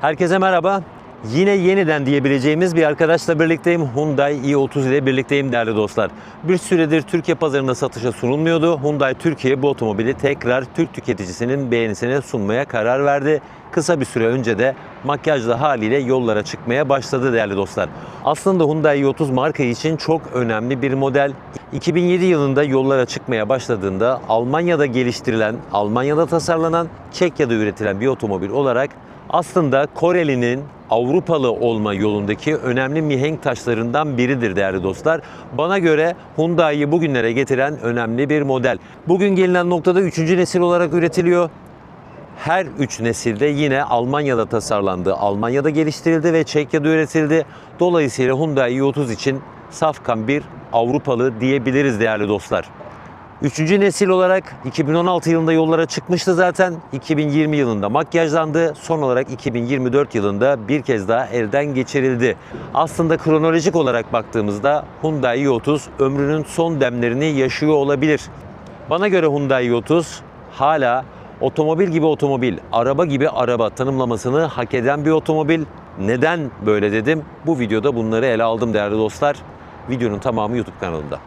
Herkese merhaba. Yine yeniden diyebileceğimiz bir arkadaşla birlikteyim. Hyundai i30 ile birlikteyim değerli dostlar. Bir süredir Türkiye pazarında satışa sunulmuyordu. Hyundai Türkiye bu otomobili tekrar Türk tüketicisinin beğenisine sunmaya karar verdi. Kısa bir süre önce de makyajlı haliyle yollara çıkmaya başladı değerli dostlar. Aslında Hyundai i30 marka için çok önemli bir model. 2007 yılında yollara çıkmaya başladığında Almanya'da geliştirilen, Almanya'da tasarlanan, Çekya'da üretilen bir otomobil olarak aslında Koreli'nin Avrupalı olma yolundaki önemli mihenk taşlarından biridir değerli dostlar. Bana göre Hyundai'yi bugünlere getiren önemli bir model. Bugün gelinen noktada 3. nesil olarak üretiliyor. Her üç nesilde yine Almanya'da tasarlandı, Almanya'da geliştirildi ve Çekya'da üretildi. Dolayısıyla Hyundai i30 için safkan bir Avrupalı diyebiliriz değerli dostlar. Üçüncü nesil olarak 2016 yılında yollara çıkmıştı zaten. 2020 yılında makyajlandı. Son olarak 2024 yılında bir kez daha elden geçirildi. Aslında kronolojik olarak baktığımızda Hyundai i30 ömrünün son demlerini yaşıyor olabilir. Bana göre Hyundai i30 hala otomobil gibi otomobil, araba gibi araba tanımlamasını hak eden bir otomobil. Neden böyle dedim? Bu videoda bunları ele aldım değerli dostlar. Videonun tamamı YouTube kanalımda.